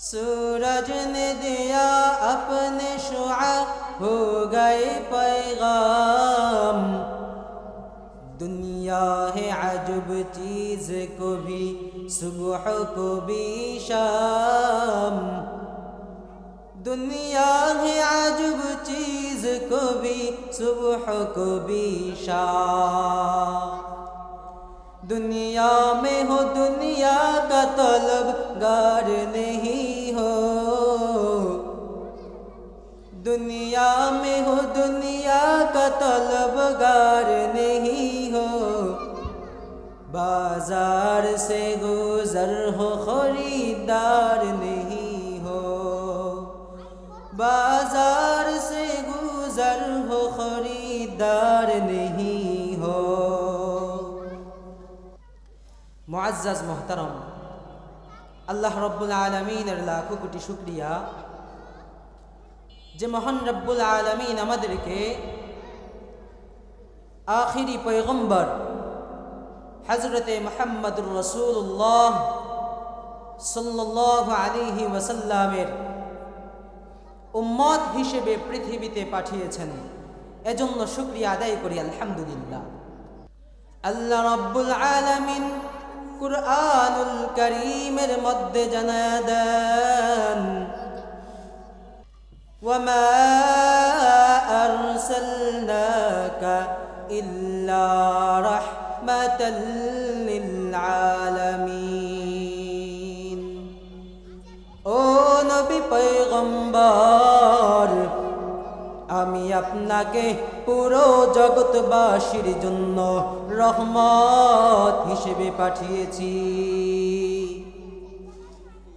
सूरज ने दिया अपने शुआ हो गए पैगाम दुनिया है अजब चीज को भी सुबह को भी शाम दुनिया है अजब चीज को भी सुबह को भी शाम का तलब गार नहीं हो बाजार से गुजर हो खरीदार नहीं हो बाजार से गुजर हो खरीदार नहीं हो মুআজ্জাজ মোহতারম আল্লাহ রব্বুল আলমিনের লাখো কোটি শুক্রিয়া যে মহান রব্বুল আলমিন আমাদেরকে আখিরি পয়গম্বর হজরতে মোহাম্মদুর রসুল্লাহ সাল্লাহ আলিহি ওয়াসাল্লামের উম্মত হিসেবে পৃথিবীতে পাঠিয়েছেন এজন্য শুক্রিয়া আদায় করি আলহামদুলিল্লাহ আল্লাহ রব্বুল আলামিন কুরআনুল করিমের মধ্যে জানায় দেন وما أرسلناك إلا رحمة للعالمين ও নবী পয়গম্বর আমি আপনাকে পুরো জগৎবাসীর জন্য রহমত হিসেবে পাঠিয়েছি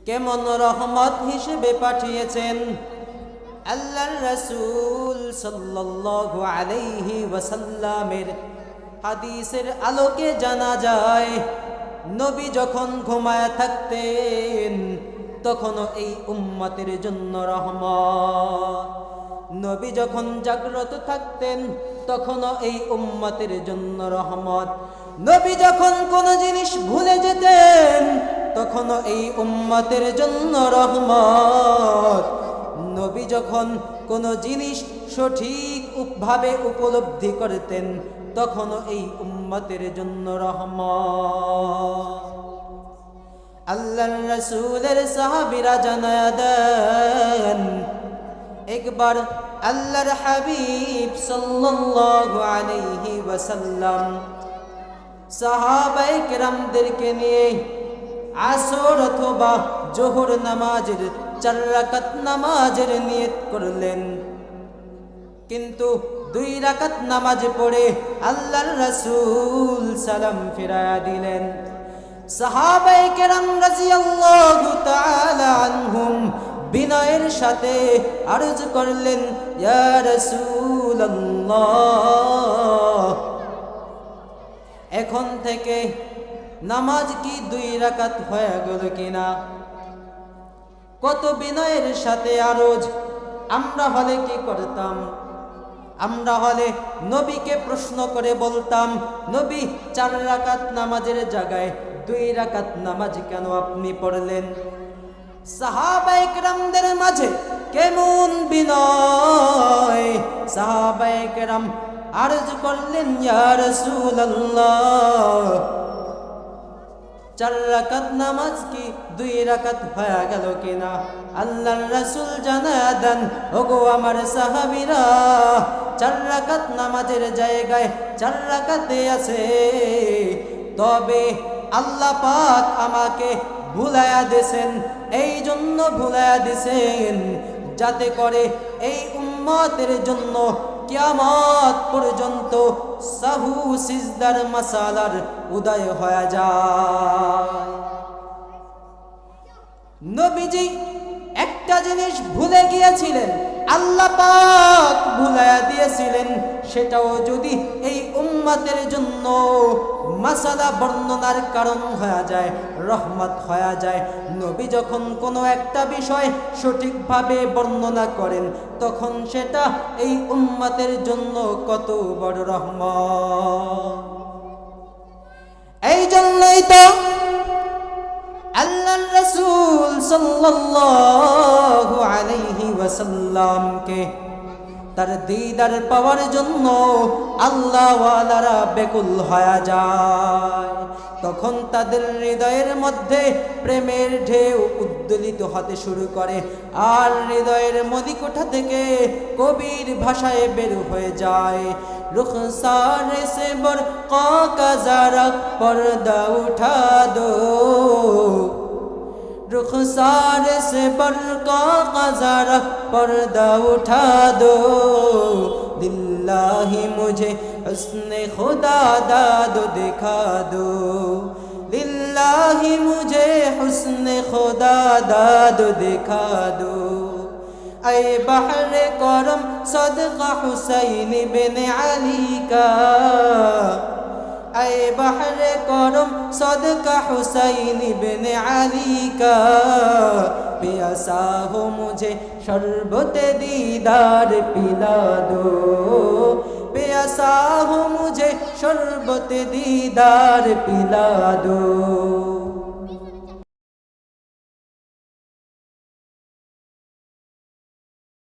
কেমন রহমত হিসেবে পাঠিয়েছেন আল্লাহর রসুল সাল্লাল্লাহু আলাইহি ওয়াসাল্লামের হাদিসের আলোকে জানা যায়, নবী যখন ঘুমায় থাকতেন, তখনও এই উম্মতের জন্য রহমত। নবী যখন জাগ্রত থাকতেন, তখনও এই উম্মতের জন্য রহমত। নবী যখন কোন জিনিস ভুলে যেতেন, তখনও এই উম্মতের জন্য রহমত। নবী যখন কোনো জিনিস সঠিক ভাবে উপলব্ধি করতেন, তখনও এই উম্মতের জন্য রহম আল্লাহর রসুলের সাহাবিরা জানায় দেন একবার আল্লাহর হাবিব সাল্লাল্লাহু আলাইহি ওয়াসাল্লাম সাহাবায়ে কেরামদেরকে নিয়ে আসর অথবা জোহর নামাজের চার রাকাত নামাজের নিয়ত করলেন। কিন্তু দুই রাকাত নামাজ পড়ে আল্লাহর রাসূল সালাম ফিরায়া দিলেন। সাহাবায়ে কেরাম রাদিয়াল্লাহু তাআলা আনহুম বিনয়ের সাথে আরজ করলেন, ইয়া রাসূলুল্লাহ, এখন থেকে নামাজ কি দুই রাকাত হয়ে গেল কিনা? কত বিনয়ের সাথে আরজ আমরা হলে কি করতাম? আমরা হলে নবীকে প্রশ্ন করে বলতাম, নবী, চার রাকাত নামাজের জায়গায় দুই রাকাত নামাজ কেন আপনি পড়লেন? সাহাবাইকরামদের মাঝে কেমন বিনয়? সাহাবাইকরাম আরজ করলেন ইয়া রাসূলুল্লাহ। চার রাকাত নামাজ কি দুই রাকাত হয়ে গেল কিনা? আল্লাহর রাসূল জানা দেন, ওগো আমার সাহাবিরা, চার রাকাত নামাজের জায়গায় চার রাকাতে আছে। তবে আল্লাহ পাক আমাকে ভুলায়া দিয়েছেন এই জন্য ভুলায়া দিছেন, যাতে করে এই উম্মতের জন্য কিয়ামত পর্যন্ত সাহু সিজদার মাসালার উদয় হয়ে যায়। নবীজি একটা জিনিস ভুলে গিয়েছিলেন, আল্লাহ পাক ভুলায়া দিয়েছিলেন, সেটাও যদি এই উম্মতের জন্য মাসালা বর্ণনার কারণ হয়ে যায়, রহমত হয়ে যায়, নবী যখন কোনো একটা বিষয় সঠিকভাবে বর্ণনা করেন, তখন সেটা এই উম্মাতের জন্য কত বড় রহমত। সাল্লাল্লাহু আলাইহি ওয়াসাল্লামকে তার দিদার পাওয়ার জন্য আল্লাহওয়ালারা বেকুল হয়ে যায়। তখন তাদের হৃদয়ের মধ্যে প্রেমের ঢেউ উদ্দোলিত হতে শুরু করে আর হৃদয়ের মদিকোঠা থেকে কবির ভাষায় বের হয়ে যায়। রুখসার সে বর কাজারা পর্দা উঠা দো رخسار سے بر کا قزارہ پردہ اٹھا دو۔ دلہ ہی مجھے حسن خدا داد دکھا دو۔ دلہ ہی مجھے حسن خدا داد دکھا دو۔ اے بحر کرم صدقہ حسین بن علی کا۔ اے بحر کرم صدقہ حسین بن علی کا پیاسا ہو مجھے شربت دیدار پلا دو پیاسا ہو مجھے شربت دیدار پلا دو